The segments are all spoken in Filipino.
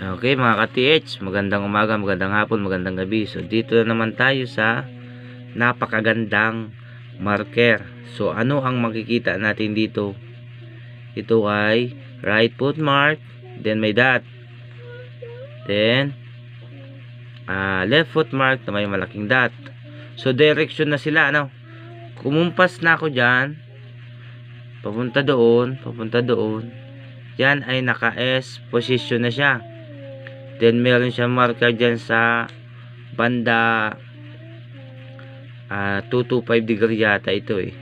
Okay mga ka-TH, magandang umaga, magandang hapon, magandang gabi. So dito na naman tayo sa napakagandang marker. So ano ang makikita natin dito? Ito ay right foot mark, then may dot. Then ah, left foot mark na may malaking dot. So direction na sila ano. Kumumpas na ako diyan. Papunta doon, papunta doon. Yan ay naka-S position na siya. Then meron siya marker dyan sa banda ah 225 degree yata ito eh.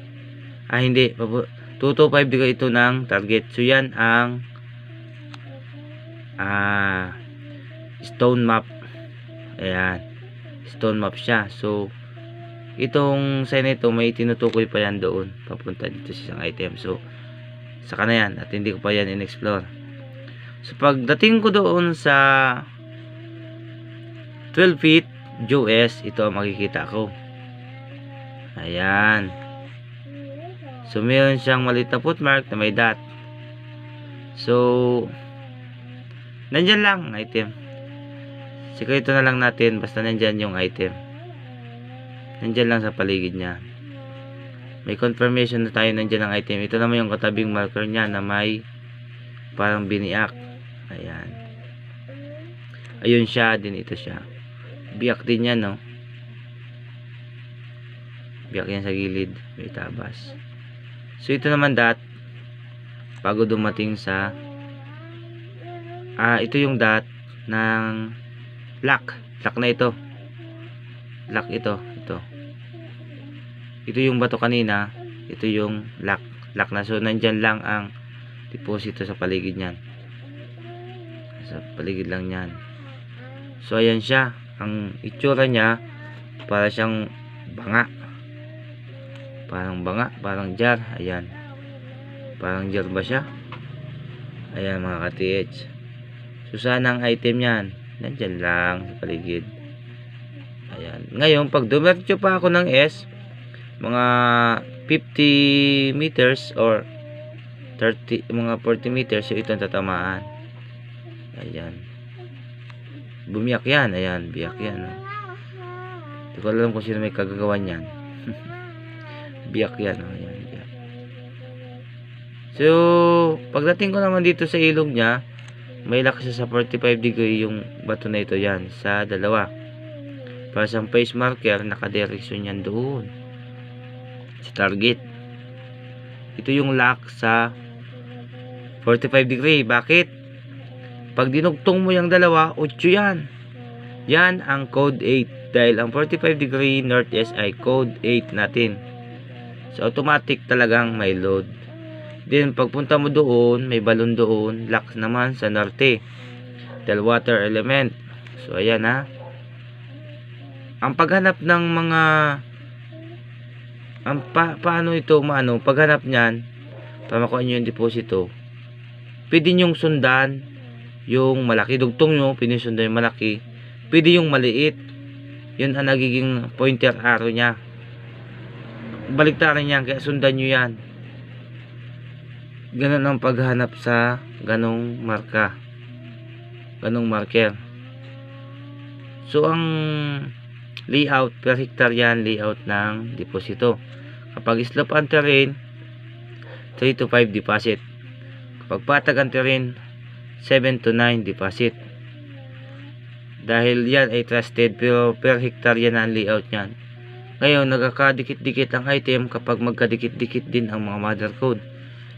Ah hindi, papu- 225 degree ito ng target. So yan ang ah stone map. Ayan. Stone map siya. So itong sign nito may tinutukoy pa yan doon papunta dito sa isang item. So saka na yan at hindi ko pa yan in-explore. So pagdating ko doon sa 12 feet US, ito ang makikita ko. Ayan. So meron siyang maliit na footmark na may dot. So nandyan lang ang item. Sikreto na lang natin basta nandyan yung item. Nandyan lang sa paligid niya. May confirmation na tayo nandyan ang item. Ito naman yung katabing marker niya na may parang biniak. Ayan. Ayun siya, din ito siya. Biyak din yan, no? Biyak yan sa gilid. May tabas. So, ito naman dot. Bago dumating sa Ah, ito yung dot ng lock. Lock na ito. Lock ito. Ito. Ito yung bato kanina. Ito yung lock. Lock na. So, nandyan lang ang deposito sa paligid niyan sa paligid lang niyan so ayan siya. Ang itsura niya para siyang banga. Parang banga parang jar. Ayan. Parang jar ba siya? Ayan mga ka-TH so sana ang item niyan nandyan lang sa paligid. Ayan. Ngayon pag dumiretso pa ako ng S mga 50 meters or 30, mga 40 meters so ito ang tatamaan ayan bumiyak yan ayan biyak yan oh. hindi ko alam kung sino may kagagawan yan biyak yan oh. ayan, biyak. so pagdating ko naman dito sa ilog nya may lakas sa 45 degree yung bato na ito yan sa dalawa para sa face marker nakadireksyon yan doon sa target ito yung lock sa 45 degree. Bakit? Pag dinugtong mo yung dalawa, 8 yan. Yan ang code 8. Dahil ang 45 degree northeast ay code 8 natin. So, automatic talagang may load. Then, pagpunta mo doon, may balon doon. Lock naman sa norte. Dahil water element. So, ayan ha. Ang paghanap ng mga ang pa, paano ito maano paghanap niyan para makuha nyo yung deposito pwede nyong sundan yung malaki dugtong nyo pinisundan yung malaki. Pwede yung maliit. Yun ang nagiging pointer arrow nya baliktaran niya kaya sundan nyo yan. Ganun ang paghanap sa ganong marka. Ganong marker. So ang layout per hectare yan layout ng deposito. Kapag slope ang terrain 3 to 5 deposit. Kapag patag ang terrain 7 to 9 deposit dahil yan ay trusted pero per hectare yan ang layout yan ngayon nagkakadikit-dikit ang item kapag magkadikit-dikit din ang mga mother code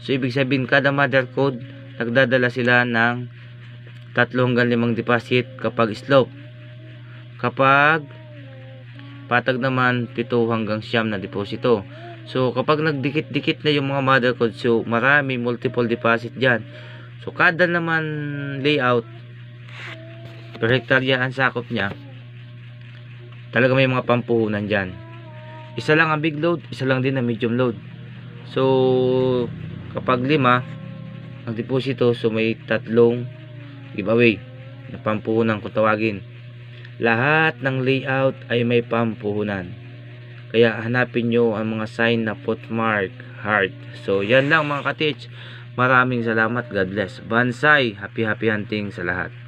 so ibig sabihin kada mother code nagdadala sila ng 3 hanggang 5 deposit kapag slope kapag patag naman 7 hanggang siyam na deposito. So kapag nagdikit-dikit na yung mga mother code, so marami multiple deposit diyan. So kada naman layout per hektarya ang sakop niya. Talaga may mga pampuhunan diyan. Isa lang ang big load, isa lang din ang medium load. So kapag lima ang deposito, so may tatlong giveaway na pampuhunan kung tawagin lahat ng layout ay may pampuhunan. Kaya hanapin nyo ang mga sign na footmark, heart. So, yan lang mga ka-teach. Maraming salamat. God bless. Bansay. Happy happy hunting sa lahat.